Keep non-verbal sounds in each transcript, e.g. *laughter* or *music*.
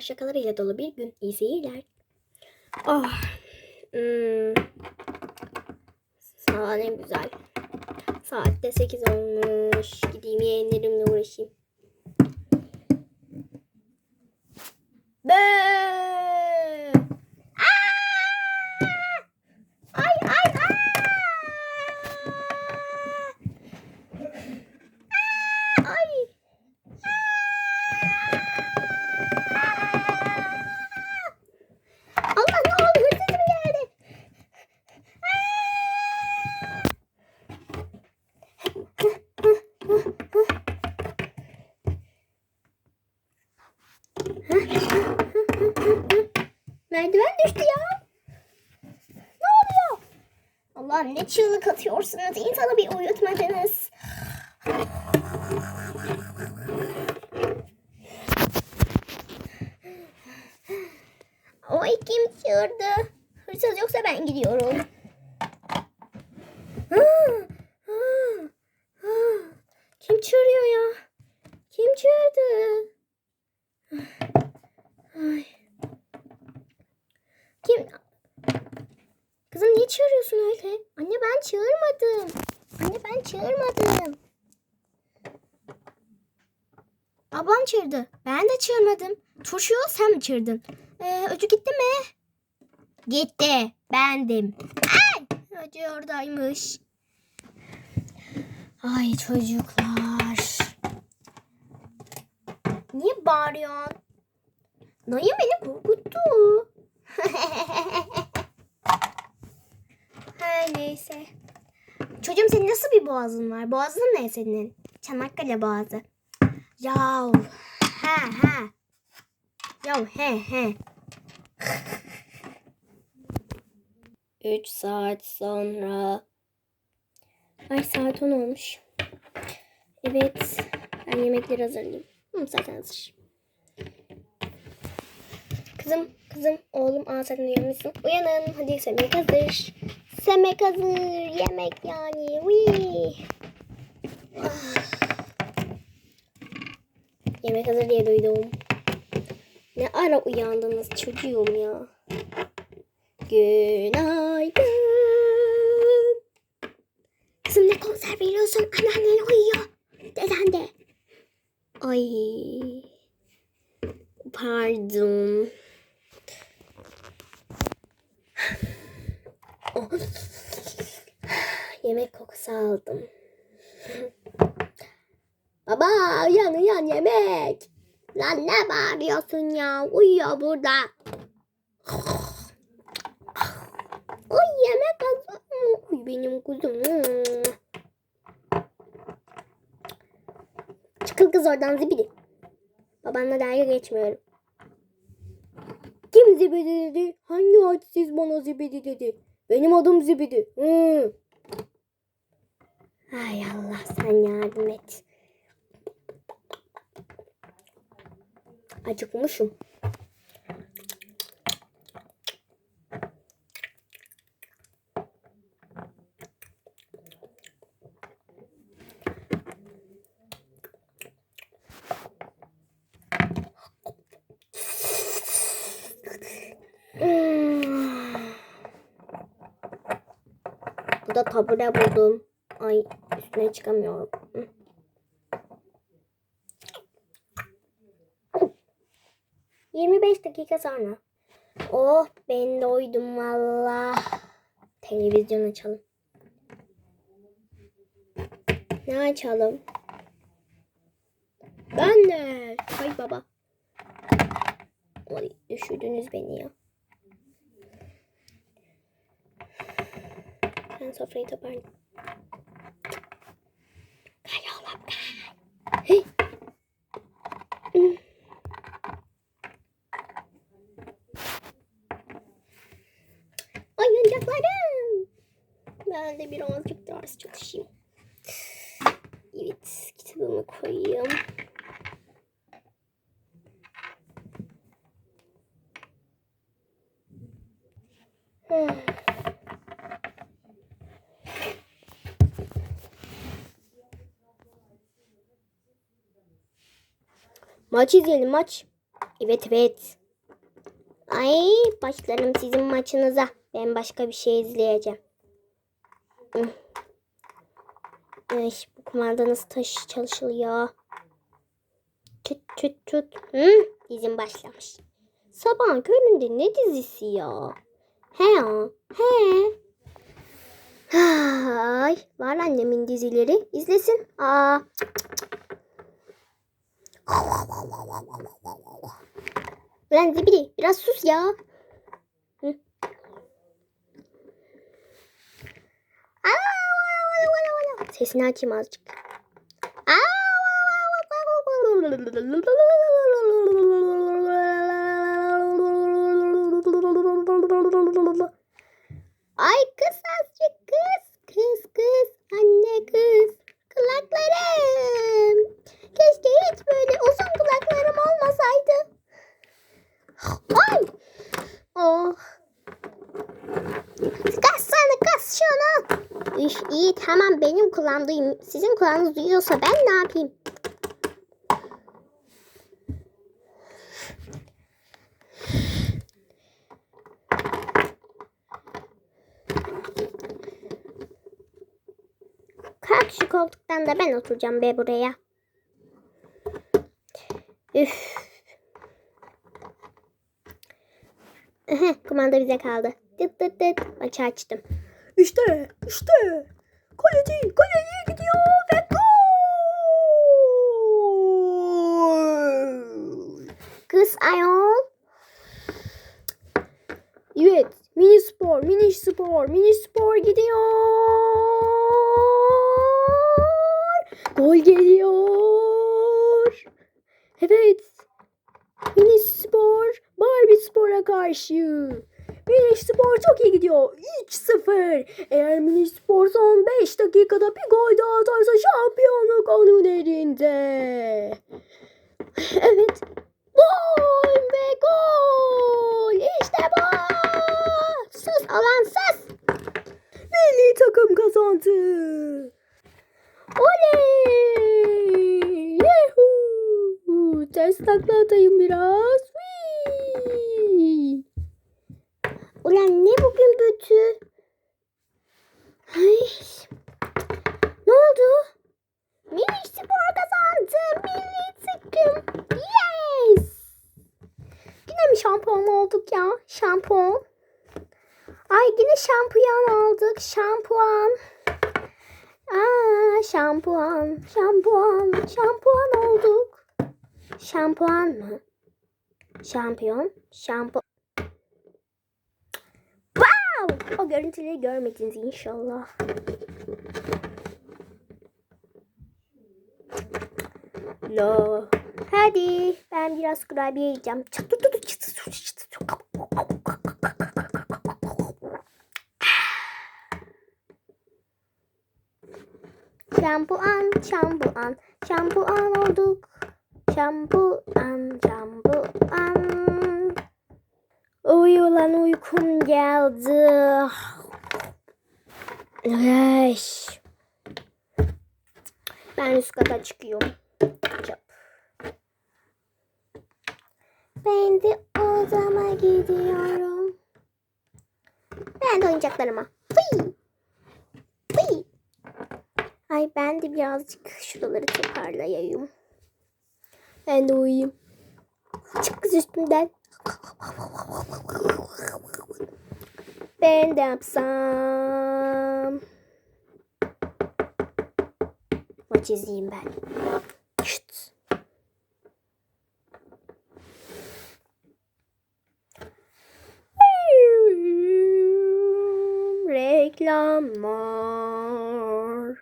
Şakalarıyla dolu bir gün. İyi seyirler. Oh. Hmm. Saat ne güzel. Saat de 8 olmuş. Gideyim yeğenlerimle uğraşayım. Bö! Aa! Ay ay ay! Aa! Ay! Allah ne oldu? Hırsız mı geldi? Merdiven düştü ya. Ne oluyor? Allah'ım ne çığlık atıyorsunuz. İnsanı bir uyutmadınız. Oy kim çığırdı? Hırsız yoksa ben gidiyorum. Ha, ha, ha. Kim çığırıyor ya? Kim çığırdı? Ay. Kim? Kızım niye çığırıyorsun öyle? Çığırmadım. Anne ben çığırmadım. Ablam çığırdı. Ben de çığırmadım. Turşu sen mi çığırdın? Ee, öcü gitti mi? Gitti. Bendim. Ay! Öcü oradaymış. Ay çocuklar. Niye bağırıyorsun? Dayı beni korkuttu. *laughs* Neyse. Çocuğum senin nasıl bir boğazın var? Boğazın ne senin? Çanakkale boğazı. Yav. Ha ha. Yav he he. *laughs* Üç saat sonra. Ay saat on olmuş. Evet. Ben yemekleri hazırlayayım. Hı, zaten hazır. Kızım, kızım, oğlum aa sen uyanmışsın. Uyanın. Hadi yemek hazır. Yemek hazır. Yemek yani. Wii. Ah. Yemek hazır diye duydum. Ne ara uyandınız çocuğum ya. Günaydın. Kızım ne konser veriyorsun? Anneannen uyuyor. Deden de. Ay. Pardon. Yemek kokusu aldım. Baba uyan uyan yemek. Lan ne bağırıyorsun ya? Uyuyor burada. Oy yemek hazır mı? Uy benim kuzum. Çıkıl kız oradan zibidi. Babanla dalga geçmiyorum. Kim zibidi dedi? Hangi hadsiz bana zibidi dedi? Benim adım zibidi. Hı. Ay Allah sen yardım et. Acıkmışım. Burada tabure buldum. Ay üstüne çıkamıyorum. Hı. Yirmi beş dakika sonra. Oh ben doydum valla. Televizyon açalım. Ne açalım? Ben de. Hay baba. Ay düşürdünüz beni ya. Ben sofrayı toparlayayım. Kay oğlum. Hmm. Oyuncaklarım. Ben de birazcık ders çalışayım. Evet, kitabımı koyayım. Hmm. Maç izleyelim maç. Evet evet. Ay başlarım sizin maçınıza. Ben başka bir şey izleyeceğim. Ay, bu kumanda nasıl taş çalışılıyor? Tüt tüt tüt. Hı, dizim başlamış. Sabah köründe ne dizisi ya? He ya. He. Ay, var annemin dizileri. İzlesin. Aa. Lan zibidi biraz sus ya. Hı. Sesini açayım azıcık. Ay kız azıcık kız. Kız kız. Anne kız. Kulaklarım. Keşke hiç böyle uzun kulaklarım olmasaydı. Ay. Oh. Kas sana kas şunu. Üf, iyi tamam benim kulağım. Sizin kulağınız duyuyorsa ben ne yapayım? Kalk şu koltuktan da ben oturacağım be buraya. Üf. Kumanda bize kaldı. Tıt tıt tıt. Maçı açtım. İşte, işte. Kaleci, kaleye gidiyor ve gol! Kız ayol. Evet, mini spor, mini spor, mini spor gidiyor. Gol geliyor. Evet. Mini spor, Barbie spora karşı. Mini spor çok iyi gidiyor. 3-0. Eğer mini spor son 5 dakikada bir gol daha atarsa şampiyonluk onun elinde. Evet. Gol ve gol. İşte bu. Sus alan sus. Milli takım kazandı. Oley! Yuhuu! Ters takla biraz. Whee! Ulan ne bugün bütü? Ay. Ne oldu? Milli spor kazandı. Milli takım. Yes. Yine mi şampuan olduk ya? Şampuan. Ay yine şampuan olduk. Şampuan. Aa, şampuan, şampuan, şampuan olduk. Şampuan mı? Şampiyon, şampu. Wow! O görüntüleri görmediniz inşallah. La. Hadi ben biraz kurabiye yiyeceğim. Çıt tut tut çıt tut çıt tut. Şampuan, şampuan, şampuan olduk. Şampuan, şampuan. Uyu lan uykum geldi. Ay. Ben üst kata çıkıyorum. Çap. Ben de odama gidiyorum. Ben de oyuncaklarıma. Fıy. Fıy. Ay ben de birazcık şuraları toparlayayım. Ben de uyuyayım. Çık kız üstümden. Ben de yapsam. Maç izleyeyim ben. Şşt. Reklamlar.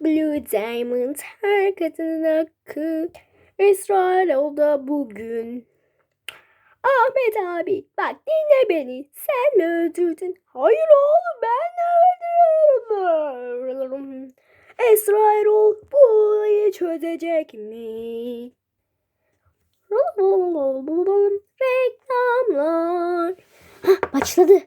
Blue Diamond her kadına akıl. İsrail'de bugün. Ahmet abi bak dinle beni. Sen mi öldürdün? Hayır oğlum ben öldürdüm. Esra Erol bu olayı çözecek mi? Reklamlar. Hah, başladı.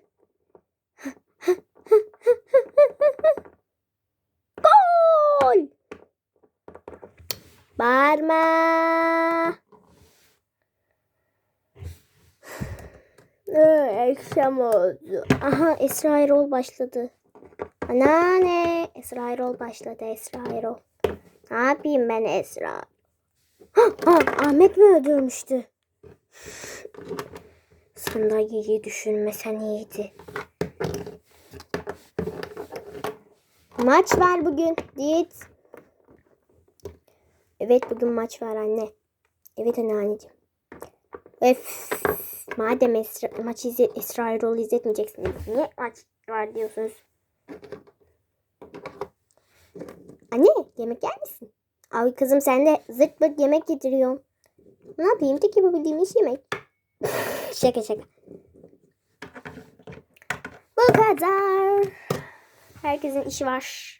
Bağırma. Akşam oldu. Aha Esra Erol başladı. Anneanne Esra Erol başladı Esra Erol. Ne yapayım ben Esra? Ha, ha, Ahmet mi öldürmüştü? Sandalyeyi düşürmesen iyiydi. Maç var bugün. Git. Evet bugün maç var anne. Evet anneanneciğim. Öf. Madem Esra, maçı izle, Esra Erol'u izletmeyeceksiniz. Niye maç var diyorsunuz? Anne yemek yer misin? Ay kızım sen de zırt pırt yemek getiriyorsun. Ne yapayım? Tek yapabildiğim iş yemek. *laughs* şaka şaka. Bu kadar. Herkesin işi var.